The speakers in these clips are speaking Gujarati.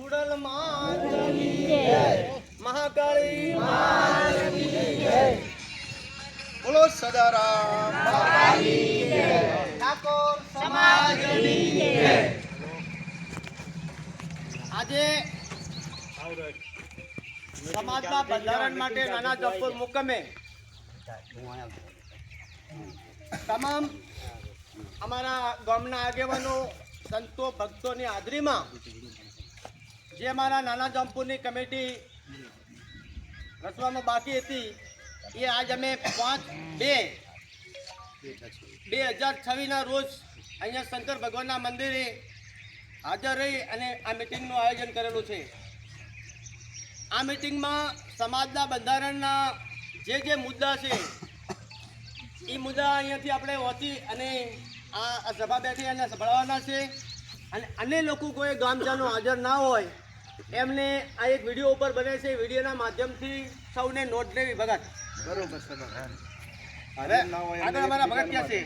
સુડલ મહાકાળી બોલો સદારામ. ઠાકોર સમાજ આજે સમાજના બંધારણ માટે નાના જપુર મુકમે. તમામ અમારા ગામના આગેવાનો સંતો ભક્તોની હાજરીમાં જે અમારા નાના જમપુરની કમિટી રચવામાં બાકી હતી, એ આજ અમે પાંચ બે બે હજાર છવ્વીસના રોજ અહીંયા શંકર ભગવાનના મંદિરે હાજર રહી અને આ મિટિંગનું આયોજન કરેલું છે. આ મિટિંગમાં સમાજના બંધારણના જે જે મુદ્દા છે, એ મુદ્દા અહીંયાથી આપણે વાંચી અને આ આ સભા બેઠી અને સંભળાવવાના છે. અને અન્ય લોકો કોઈ ગામજનો હાજર ના હોય એમને આ એક વીડિયો ઉપર બને છે. વિડીયોના માધ્યમથી સૌને નોટ લેવી ભગત. બરોબર હવે આગળ અમારા ભગત ક્યાં છે?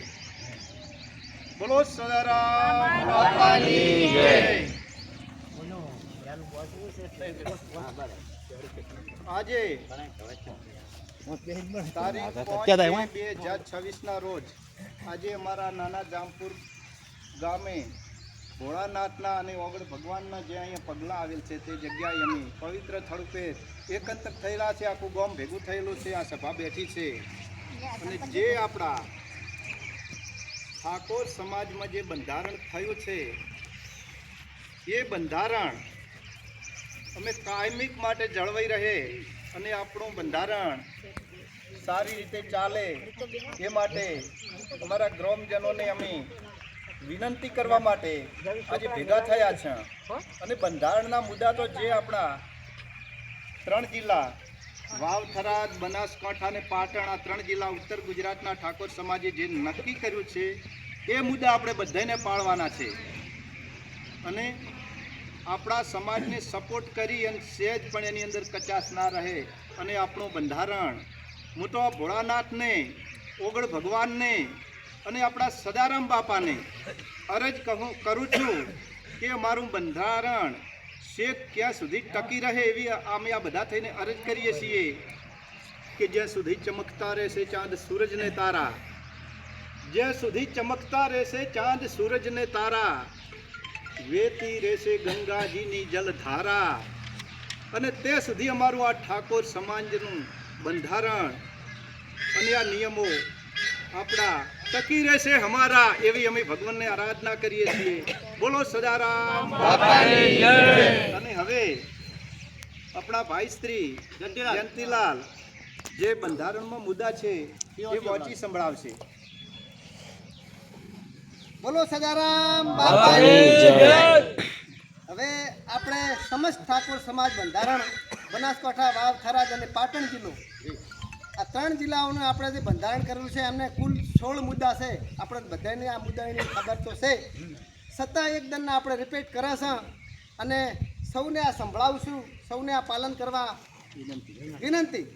બોલો સદારામ. બાપાની જય. આજે તારીખ બે હજાર છવ્વીસના રોજ આજે અમારા નાના જામપુર ગામે ભોળાનાથના અને ઓગળ ભગવાનના જે અહીંયા પગલાં આવેલ છે તે જગ્યાએ અમે પવિત્ર સ્થળ એકત્ર થયેલા છે, આખું ગામ ભેગું થયેલું છે, આ સભા બેઠી છે. અને જે આપણા ઠાકોર સમાજમાં જે બંધારણ થયું છે, એ બંધારણ અમે કાયમિક માટે જળવાઈ રહે અને આપણું બંધારણ સારી રીતે ચાલે એ માટે અમારા ગ્રામજનોને અમે વિનંતી કરવા માટે આજે ભેગા થયા છે. અને બંધારણના મુદ્દા તો જે આપણા ત્રણ જિલ્લા વાવ થરાદ બનાસકાંઠા અને પાટણ, આ ત્રણ જિલ્લા, ઉત્તર ગુજરાતના ઠાકોર સમાજે જે નક્કી કર્યું છે, એ મુદ્દા આપણે બધાને પાળવાના છે. અને આપણા સમાજને સપોર્ટ કરી અને સહેજ પણ એની અંદર કચાશ ના રહે અને આપણું બંધારણ. હું તો ભોળાનાથને, ઓગળ ભગવાનને અને આપણા સદારામ બાપાને અરજ કહું કરું છું કે અમારું બંધારણ શેખ ક્યાં સુધી ટકી રહે એવી અમે આ બધા થઈને અરજ કરીએ છીએ કે જ્યાં સુધી ચમકતા રહેશે ચાંદ સૂરજ ને તારા. જ્યાં સુધી ચમકતા રહેશે ચાંદ સૂરજ ને તારા, વેતી રહેશે ગંગાજીની જલધારા. અને તે સુધી અમારું આ ઠાકોર સમાજનું બંધારણ અને આ નિયમો આપણા ટકી રહેશે અમારા એવી અમે ભગવાનને આરાધના કરીએ છીએ. બોલો સદારામ. અને હવે આપણા ભાઈ સ્ત્રી જયંતિલાલ. જે બંધારણમાં મુદ્દા છે એ વાંચી સંભળાવશે. બોલો સદારામ હવે આપણે સમસ્ત ઠાકોર સમાજ બંધારણ બનાસકાંઠા વાવ થરાદ અને પાટણ જિલ્લો આ ત્રણ જિલ્લાઓનું આપણે જે બંધારણ કરેલું છે, એમને કુલ સોળ મુદ્દા છે. આપણે બધાને આ મુદ્દાની ખબર તો છે. છતાં એકદમ આપણે રિપીટ કરે છે અને સૌને આ સંભળાવશું, સૌને આ પાલન કરવા વિનંતી.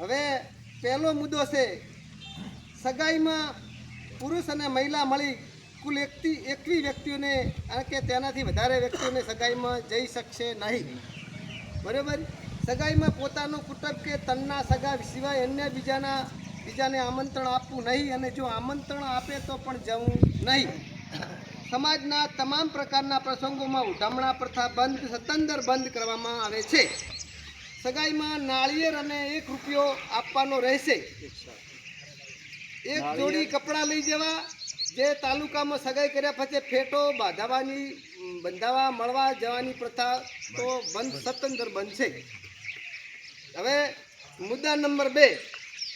હવે પહેલો મુદ્દો છે, સગાઈમાં પુરુષ અને મહિલા મળી કુલ એકથી એકવી વ્યક્તિઓને કે તેનાથી વધારે વ્યક્તિઓને સગાઈમાં જઈ શકશે નહીં. બરાબર? સગાઈમાં પોતાનું કુટુંબ કે તનના સગા સિવાય અન્ય બીજાના બીજાને આમંત્રણ આપવું નહીં અને જો આમંત્રણ આપે તો પણ જવું નહીં. સમાજના તમામ પ્રકારના પ્રસંગોમાં ઉઢામણા પ્રથા બંધ સતંદર બંધ કરવામાં આવે છે. સગાઈમાં નાળિયેર અને એક રૂપિયો આપવાનો રહેશે. એક જોડી કપડાં લઈ જવા જે તાલુકામાં સગાઈ કર્યા પછી ફેટો બાંધાવાની બંધાવા મળવા જવાની પ્રથા તો બંધ સતંદર બંધ છે. હવે મુદ્દા નંબર બે,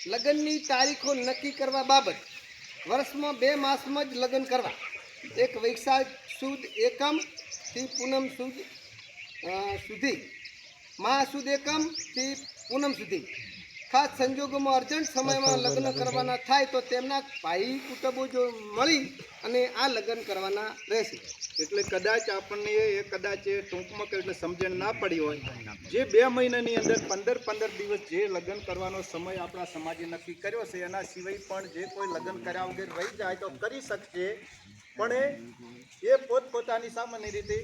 લગ્નની તારીખો નક્કી કરવા બાબત. વર્ષમાં બે માસમાં જ લગ્ન કરવા. એક વૈશાખ સુદ એકમથી પૂનમ સુદ સુધી. મહાસુદ એકમથી પૂનમ સુધી. ખાસ સંજોગોમાં અર્જન્ટ સમયમાં લગ્ન કરવાના થાય તો તેમના ભાઈ કુટુંબો જો મળી અને આ લગ્ન કરવાના રહેશે. એટલે કદાચ આપણને એ કદાચ એ ટૂંકમાં એટલે સમજણ ના પડી હોય. જે બે મહિનાની અંદર પંદર પંદર દિવસ જે લગ્ન કરવાનો સમય આપણા સમાજે નક્કી કર્યો છે એના સિવાય પણ જે કોઈ લગ્ન કર્યા વગર રહી જાય તો કરી શકશે. પણ એ પોતપોતાની સામાન્ય રીતે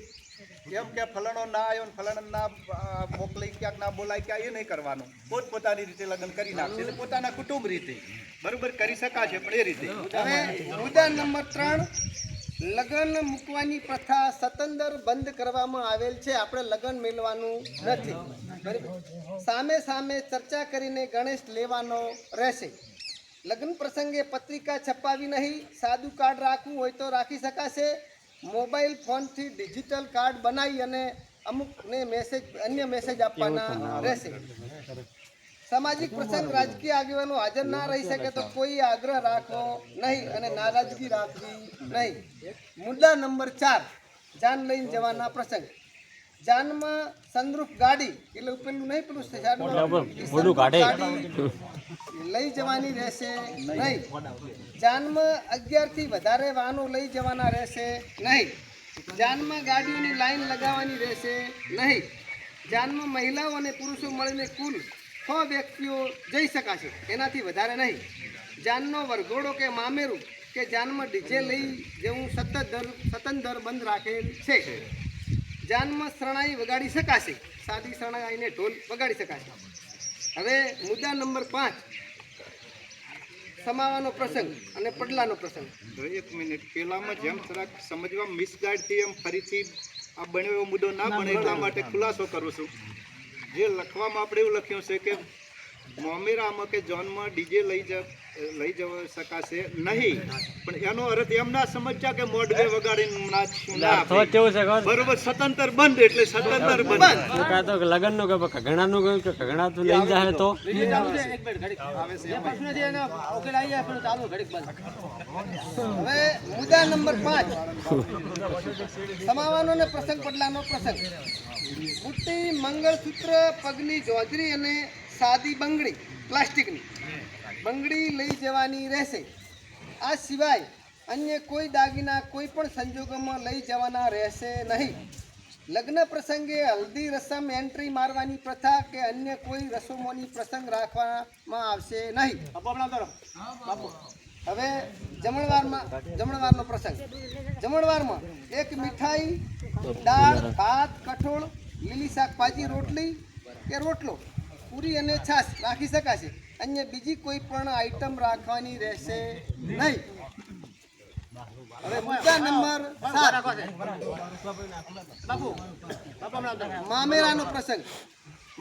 એમ કે ફલાણો ના આવ્યો ને ફલણ ના મોકલી ક્યાંક ના બોલાય ક્યાં, એ નહીં કરવાનું. પોતપોતાની રીતે લગ્ન કરી નાખશે. એટલે પોતાના કુટુંબ રીતે. બરોબર કરી શકાશે, પણ એ રીતે. હવે મુદ્દા નંબર ત્રણ, લગ્ન મૂકવાની પ્રથા સતંદર બંધ કરવામાં આવેલ છે. આપણે લગ્ન મેળવાનું નથી. સામે સામે ચર્ચા કરીને ગણેશ લેવાનો રહેશે. લગ્ન પ્રસંગે પત્રિકા છપાવી નહીં, સાદું કાર્ડ રાખવું હોય તો રાખી શકાશે. મોબાઈલ ફોનથી ડિજિટલ કાર્ડ બનાવી અને અમુકને મેસેજ અન્ય મેસેજ આપવાના રહેશે. સામાજિક પ્રસંગ રાજકીય આગેવાનો હાજર ના રહી શકે તો કોઈ આગ્રહ રાખવો નહીં અને નારાજગી રાખવી નહીં. મુદ્દા નંબર ચાર જાન લઈને જવાના પ્રસંગ. જાનમાં સનરૂફ ગાડી એટલે પેલું નહીં પેલું ગાડી લઈ જવાની રહેશે નહીં. જાનમાં અગિયારથી વધારે વાહનો લઈ જવાના રહેશે નહીં. જાનમાં ગાડીઓની લાઈન લગાવવાની રહેશે નહીં. જાનમાં મહિલાઓ અને પુરુષો મળીને કુલ છ વ્યક્તિઓ જઈ શકાશે એનાથી વધારે નહીં. જાનનો વરઘોડો કે મામેરું કે જાનમાં ડીજે લઈ જવું સતત દર સતંદર બંધ રાખેલ છે. જાનમાં શરણાઈ વગાડી શકાશે. સાદી શરણાઈને ઢોલ વગાડી શકાશે. હવે મુદ્દા નંબર પાંચ. સમાવાનો પ્રસંગ અને પડલાનો પ્રસંગ. તો એક મિનિટ પેલામાં જેમ જરાક સમજવા મિસગાઈડથી એમ ફરીથી આ બન્યો એવો મુદ્દો ના બને એટલા માટે ખુલાસો કરું છું. જે લખવામાં આપણે એવું લખ્યું છે કે મોમેરામાં કે જોનમાં ડીજે લઈ જ. લઈ જવા શકાશે નહીં. પણ એનો અર્થ એમ ના સમજ્યા કે મોડવે વગાડીને નાચશું ના તો બરોબર સ્વતંત્ર બંધ એટલે સ્વતંત્ર બંધ. કા તો લગનનું કે ઘણાનું કહ્યું કે ઘણાતું લઈ જાય તો? હવે મુદ્દા નંબર પાંચ. સમાવાનો ને પ્રસંગ પડલાનો પ્રસંગ. બુટ્ટી મંગળસૂત્ર પગની જોજરી અને સાદી બંગડી પ્લાસ્ટિકની. બંગડી લઈ જવાની રહેશે. આ સિવાય અન્ય કોઈ દાગીના કોઈ પણ સંજોગોમાં લઈ જવાના રહેશે નહીં. લગ્ન પ્રસંગે હલ્દી રસમ એન્ટ્રી મારવાની પ્રથા કે અન્ય કોઈ રસમોની પ્રસંગ રાખવામાં આવશે નહીં. હવે જમણવારમાં જમણવારનો પ્રસંગ. જમણવારમાં એક મીઠાઈ દાળ ભાત કઠોળ લીલી શાકભાજી રોટલી કે રોટલો. પૂરી અને છાશ. રાખી શકાશે. અન્ય બીજી કોઈ પણ આઈટમ રાખવાની રહેશે નહીં. હવે મુદ્દા નંબર મામેરાનો પ્રસંગ.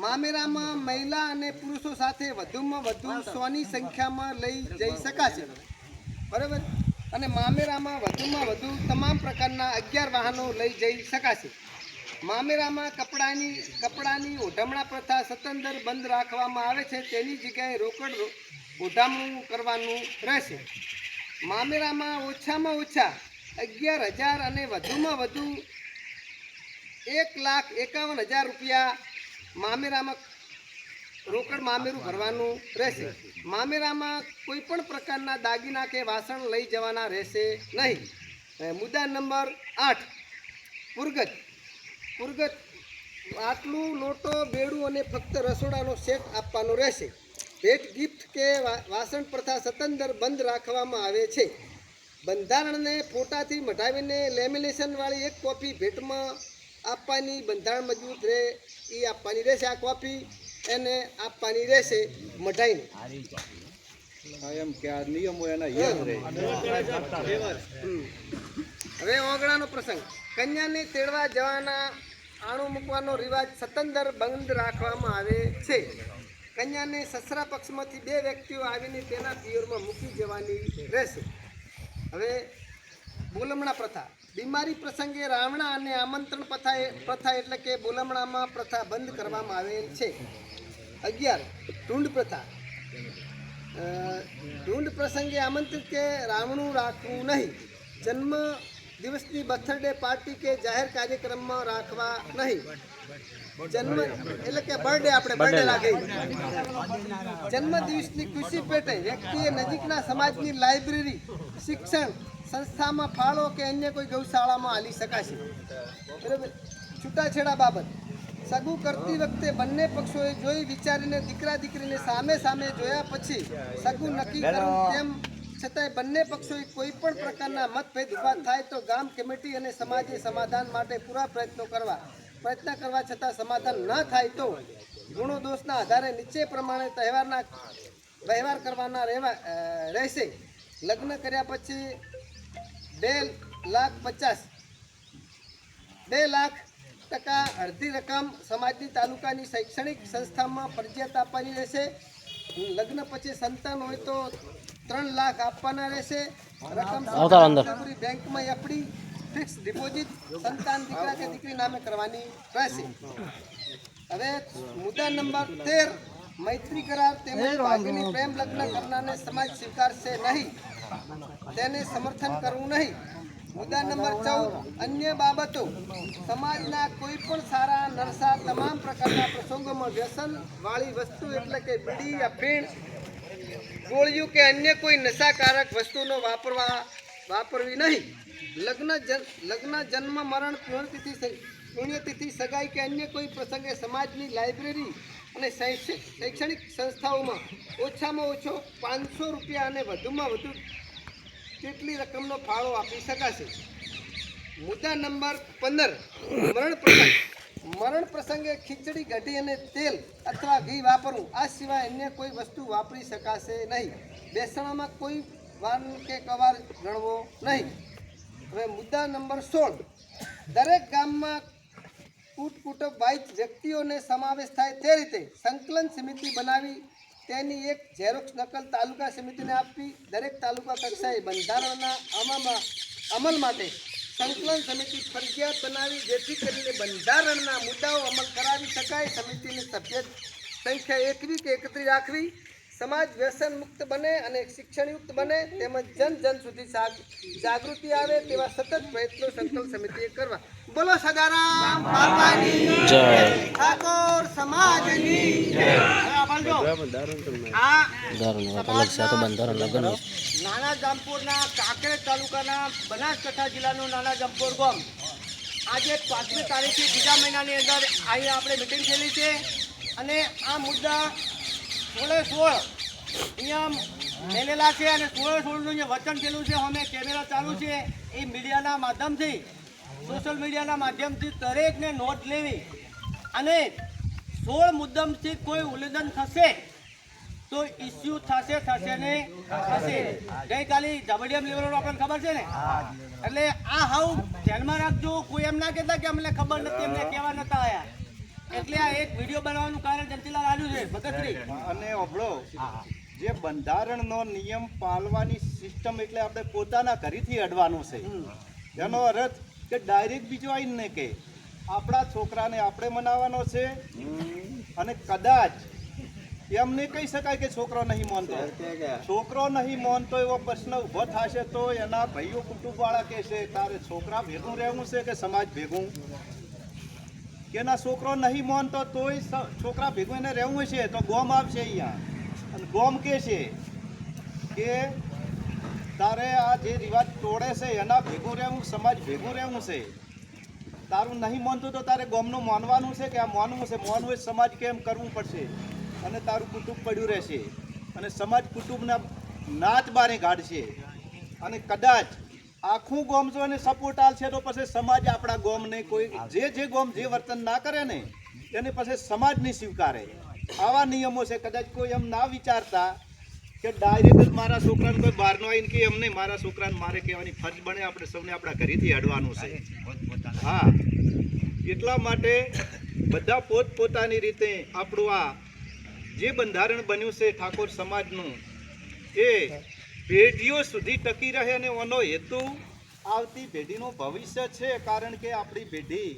મામેરામાં મહિલા અને પુરુષો સાથે વધુમાં વધુ સોની સંખ્યામાં લઈ જઈ શકાશે. બરાબર? અને મામેરામાં વધુમાં વધુ તમામ પ્રકારના અગિયાર વાહનો લઈ જઈ શકાશે. મામેરામાં કપડાની કપડાની ઓઢમણા પ્રથા સતંદર બંધ રાખવામાં આવે છે, તેની જગ્યાએ રોકડ ઓઢામણું કરવાનું રહેશે. મામેરામાં ઓછામાં ઓછા અગિયાર હજાર અને વધુમાં વધુ એક લાખ એકાવન હજાર રૂપિયા મામેરામાં રોકડ મામેરું ભરવાનું રહેશે. મામેરામાં કોઈ પણ પ્રકારના દાગીના કે વાસણ લઈ જવાના રહેશે નહીં. મુદ્દા નંબર આઠ, પુરગત. પુરગત આટલું લોટો બેડું અને ફક્ત રસોડાનો સેટ આપવાનો રહેશે. ભેટ ગિફ્ટ કે વા- વાસણ પ્રથા સતંદર બંધ રાખવામાં આવે છે. બંધારણને ફોટાથી મઢાવીને લેમિનેશનવાળી એક કોપી ભેટમાં આપવાની બંધારણ મજબૂત રહે એ આપવાની રહેશે આ કોપી એને આપવાની રહેશે મઢાઈને. એમ કે આ નિયમો એના યાદ રહે. હવે ઓગણાનો પ્રસંગ. કન્યાને તેડવા જવાના આણું મૂકવાનો રિવાજ સતંદર બંધ રાખવામાં આવે છે. કન્યાને સસરા પક્ષમાંથી બે વ્યક્તિઓ આવીને તેના પિયરમાં મૂકી જવાની રહેશે. હવે બોલમણા પ્રથા. બીમારી પ્રસંગે રાવણા અને આમંત્રણ પ્રથા પ્રથા એટલે કે બોલમણામાં પ્રથા બંધ કરવામાં આવેલ છે. અગિયાર, ઢૂંઢ પ્રથા. ઢૂંઢ પ્રસંગે આમંત્રિત કે રાવણું રાખવું નહીં. જન્મ દિવસની બર્થડે પાર્ટી કે જાહેર કાર્યક્રમમાં રાખવા નહીં. જન્મ એટલે કે બર્થડે આપણે બર્થડે રાખી જન્મ દિવસની ખુશી પેટે વ્યક્તિએ નજીકના સમાજની લાઇબ્રેરી શિક્ષણ સંસ્થામાં ફાળો કે અન્ય કોઈ ગૌશાળામાં હાલી શકાશે. બરાબર? છૂટાછેડા બાબત. સગું કરતી વખતે બંને પક્ષોએ જોઈ વિચારીને દીકરા દીકરીને સામે સામે જોયા પછી સગું નક્કી કરવું તેમ છતાંય બંને પક્ષોએ કોઈ પણ પ્રકારના મતભેદ ઊભા થાય તો ગામ કમિટી અને સમાજે સમાધાન માટે પૂરા પ્રયત્નો કરવા, પ્રયત્ન કરવા છતાં સમાધાન ન થાય તો ગુણો દોષના આધારે નીચે પ્રમાણે તહેવારના વ્યવહાર કરવાના રહેવા રહેશે. લગ્ન કર્યા પછી બે લાખ પચાસ, બે લાખ ટકા અડધી રકમ સમાજની તાલુકાની શૈક્ષણિક સંસ્થામાં ફરજિયાત આપવાની રહેશે. લગ્ન પછી સંતાન હોય તો ત્રણ લાખ આપવાના રહેશે. રકમ બેંકમાં એફડી ફિક્સ ડિપોઝિટ સંતાન દીકરા કે દીકરી નામે કરવાની રહેશે. હવે મુદ્દા નંબર તેર મૈત્રી કરાર તેમજ ભાગીની પ્રેમ લગ્ન કરનારને સમાજ સ્વીકારશે નહીં. તેને સમર્થન કરવું નહીં. મુદ્દા નંબર ચૌદ અન્ય બાબતો. સમાજના કોઈ પણ સારા નરસા તમામ પ્રકારના પ્રસંગોમાં વ્યસન વાળી વસ્તુ એટલે કે બીડી અફીણ ગોળિયું કે અન્ય કોઈ નશાકારક વસ્તુનો વાપરવા વાપરવી નહીં. લગ્ન લગ્ન જન્મ મરણ પુણ્યતિથિ પુણ્યતિથિ સગાઈ કે અન્ય કોઈ પ્રસંગે સમાજની લાઇબ્રેરી અને શૈક્ષણિક સંસ્થાઓમાં ઓછામાં ઓછો પાંચસો રૂપિયા અને વધુમાં વધુ કેટલી રકમનો ફાળો આપી શકાશે? મુદ્દા નંબર પંદર. મરણ પ્રસંગ. મરણ પ્રસંગે ખીચડી ઘટી અને તેલ અથવા ઘી વાપરવું, આ સિવાય અન્ય કોઈ વસ્તુ વાપરી શકાશે નહીં. બેસણામાં કોઈ વાન કે કવાર ગણવો નહીં. હવે મુદ્દા નંબર સોળ. દરેક ગામમાં કૂટ કુટુંબ વ્યક્તિઓને સમાવેશ થાય તે રીતે સંકલન સમિતિ બનાવી, તેની એક ઝેરોક્ષ નકલ તાલુકા સમિતિને આપવી દરેક તાલુકા કક્ષાએ બંધારણના અમલમાં અમલ માટે સંકલન સમિતિ ફરજિયાત બનાવી જેથી કરીને બંધારણના મુદ્દાઓ અમલ કરાવી શકાય. સમિતિની સભ્ય સંખ્યા એકવી કે એકત્રી રાખવી સમાજ વ્યસન મુક્ત બને અને શિક્ષણયુક્ત બને તેમજ જન જન સુધી જાગૃતિ આવે તેવા સતત પ્રયત્નો સંકલ્પ સમિતિએ કરવા. બોલો સદારામ બાપાની જય. ઠાકોર સમાજની. જય. આ બાજુ. આ બંધારણ વાત અલગ છે આ તો બંધારણ લગ્ન નાના જામપુરના કાંકરેજ તાલુકાના બનાસકાંઠા જિલ્લાનું નાના જામપુર ગામ. આજે પાંચમી તારીખથી બીજા મહિનાની અંદર અહીંયા આપણે મિટિંગ થયેલી છે અને આ મુદ્દા સોળે સોળ અહીંયા મેલેલા છે અને સોળે સોળનું જે વચન થયેલું છે અમે કેમેરા ચાલુ છે એ મીડિયાના માધ્યમથી સોશિયલ મીડિયાના માધ્યમથી દરેકને નોટ લેવી અને સોળ મુદ્દમથી કોઈ ઉલ્લંઘન થશે તો ઇસ્યુ થશે થશે ને થશે. ગઈકાલે જબડિયમ લેવલનો આપણને ખબર છે ને? એટલે આ હાઉ ધ્યાનમાં રાખજો. કોઈ એમ ના કહેતા કે અમને ખબર નથી એમને કહેવા નતા આવ્યા એટલે આ એક વીડિયો બનાવવાનું કારણ જંતીલાલ આવ્યું છે ભગતશ્રી અને અભળો જે બંધારણનો નિયમ પાળવાની સિસ્ટમ એટલે આપણે પોતાના ઘરેથી અડવાનું છે. એનો અર્થ કે ડાયરેક્ટ બીજો આવીને કે. આપણા છોકરાને આપણે મનાવવાનો છે. અને કદાચ એમને કહી શકાય કે છોકરો નહીં માનતો. છોકરો નહીં માનતો એવો પ્રશ્ન ઊભો થશે તો એના ભાઈઓ કુટુંબવાળા કહેશે તારે છોકરા ભેગું રહેવું છે કે સમાજ ભેગું? કે ના છોકરો નહીં માનતો તોય છોકરા ભેગું એને રહેવું છે તો ગોમ આવશે અહીંયા. અને ગોમ કે છે કે તારે આ જે રિવાજ તોડે છે એના ભેગું રહેવું સમાજ ભેગું રહેવું છે તારું નહીં માનતું તો તારે ગોમનું માનવાનું છે કે આ માનવું છે? માનવું સમાજ કેમ કરવું પડશે? અને તારું કુટુંબ પડ્યું રહેશે. અને સમાજ કુટુંબના નાચ બારે કાઢશે અને કદાચ આખું ગોમ જો એને સપોર્ટ આલશે તો પછી સમાજ આપણા ગોમને કોઈ જે જે ગોમ જે વર્તન ના કરે ને એને પછી સમાજ નહીં સ્વીકારે. આવા નિયમો છે. કદાચ કોઈ એમ ના વિચારતા કે ડાયરેક્ટ જ મારા છોકરાને કોઈ બહારનો આવીને કે એમને મારા છોકરાને મારે કહેવાની ફરજ બને. આપણે સૌને આપણા ઘરેથી અડવાનું છે. હા. એટલા માટે બધા પોત પોતાની રીતે આપણું આ જે બંધારણ બન્યું છે ઠાકોર સમાજનું, એ પેઢીઓ સુધી ટકી રહે અને એનો હેતુ આવતી પેઢીનું ભવિષ્ય છે. કારણ કે આપણી પેઢી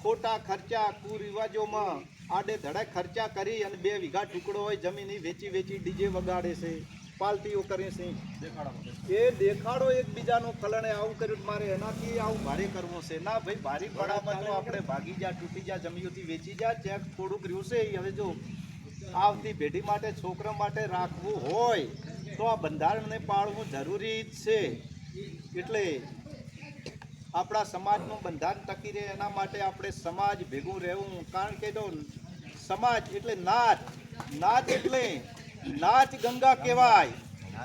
ખોટા ખર્ચા, કુરિવાજોમાં આડે ધડે ખર્ચા કરી અને બે વીઘા ટુકડો હોય જમીન વેચી વેચી ડીજે વગાડે છે. પાલતીઓ કરીએ છે. એ દેખાડો એકબીજાનો ફલણે આવું કર્યું મારે એનાથી આવું ભારે કરવું છે. ના ભાઈ ભારી પડામાં તો આપણે ભાગી જા તૂટી જા જમીઓથી વેચી જા ચેક થોડુંક રહ્યું છે. હવે જો આવતી પેઢી માટે છોકરા માટે રાખવું હોય તો આ બંધારણને પાળવું જરૂરી જ છે. એટલે આપણા સમાજનું બંધારણ ટકી રહે એના માટે આપણે સમાજ ભેગું રહેવું. કારણ કે જો સમાજ એટલે નાચ નાચ એટલે નાચ ગંગા કહેવાય.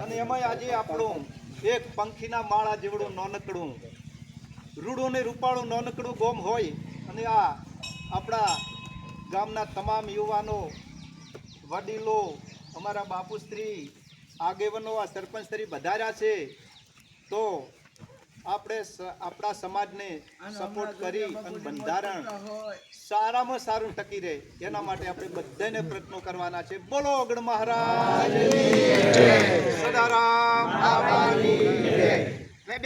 અને એમાંય આજે આપણું એક પંખીના માળા જેવડું નાનકડું રૂડું ને રૂપાળું નાનકડું ગોમ હોય. અને આ આપણા ગામના તમામ યુવાનો, વડીલો, અમારા બાપુશ્રી આગેવાનો, આ સરપંચ શ્રી વધાર્યા છે. તો આપણે આપણા સમાજને સપોર્ટ કરી અને બંધારણ સારામાં સારું ટકી રહે એના માટે આપણે બધાને પ્રયત્નો કરવાના છે. બોલો અગણ મહારાજ. સદારામ.